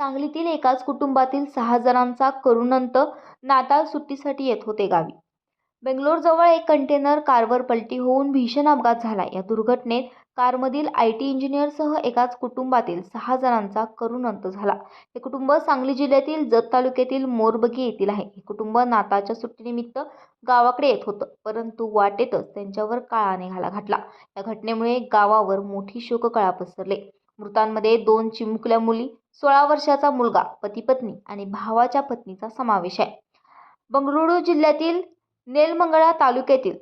सांगलीतील एकाच कुटुंबातील सहा जणांचा करुण अंत नाताळ सुट्टीसाठी येत होते गावी. बेंगलोरजवळ एक कंटेनर कारवर पलटी होऊन भीषण अपघात झाला. या दुर्घटनेत कारमधील आय टी इंजिनियरसह एकाच कुटुंबातील सहा जणांचा करुण अंत झाला. हे कुटुंब सांगली जिल्ह्यातील जत तालुक्यातील मोरबगी येथील आहे. हे कुटुंब नाताळच्या सुट्टीनिमित्त गावाकडे येत होतं परंतु वाटेतच त्यांच्यावर काळाने घाला घातला. या घटनेमुळे गावावर मोठी शोककळा पसरले. मृतांमध्ये दोन चिमुकल्या मुली सोळा वर्षाचा मुलगा पती पत्नी आणि भावाच्या पत्नीचा समावेश आहे. बंगळुरू जिल्ह्यातील नेलमंगळा तालुक्यातील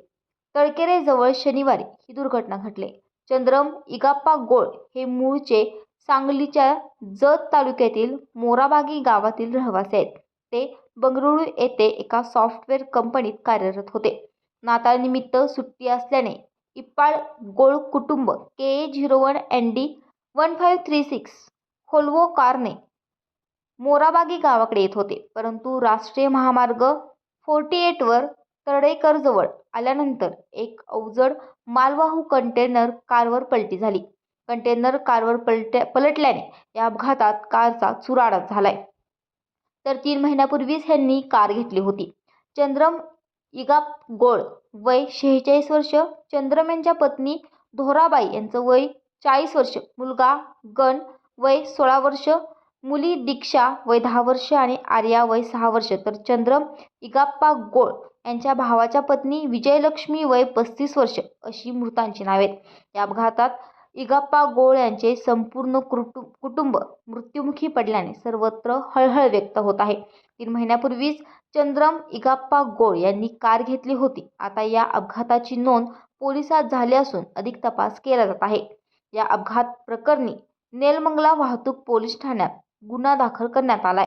तळकेरेजवळ शनिवारी ही दुर्घटना घडली. चंद्रम इगाप्पा गोळ हे मूळचे सांगलीच्या जत तालुक्यातील मोराबागी गावातील रहिवासी आहेत. ते बंगळुरू येथे एका सॉफ्टवेअर कंपनीत कार्यरत होते. नाताळनिमित्त सुट्टी असल्याने इप्पाळ गोळ कुटुंब K A zero one N D one five three six Volvo कारने मोराबागी गावाकडे येत होते परंतु राष्ट्रीय महामार्ग फोर्टी एटवर तर्डेकरजवळ आल्यानंतर एक अवजड मालवाहू कंटेनर कारवर पलटी झाली. कंटेनर कारवर पलट्या पलटल्याने या अपघातात कारचा चुराडा झालाय. तर तीन महिन्यापूर्वीच ह्यांनी कार घेतली होती. चंद्रम इगाप गोळ वय शेहेचाळीस वर्ष चंद्रम यांच्या पत्नी धोराबाई यांचं वय चाळीस वर्ष मुलगा गण वय सोळा वर्ष मुली दीक्षा वय दहा वर्ष आणि आर्या वय सहा वर्ष. तर चंद्रम इगाप्पा गोळ यांच्या भावाच्या पत्नी विजयलक्ष्मी वय पस्तीस वर्ष अशी मृतांची नावे आहेत. या अपघातात इगाप्पा गोळ यांचे संपूर्ण कुटु कुटुंब मृत्युमुखी पडल्याने सर्वत्र हळहळ व्यक्त होत आहे. तीन महिन्यापूर्वीच चंद्रम इगाप्पा गोळ यांनी कार घेतली होती. आता या अपघाताची नोंद पोलिसात झाली असून अधिक तपास केला जात आहे. या अपघात प्रकरणी नेलमंगला वाहतूक पोलीस ठाण्यात गुन्हा दाखल करण्यात आलाय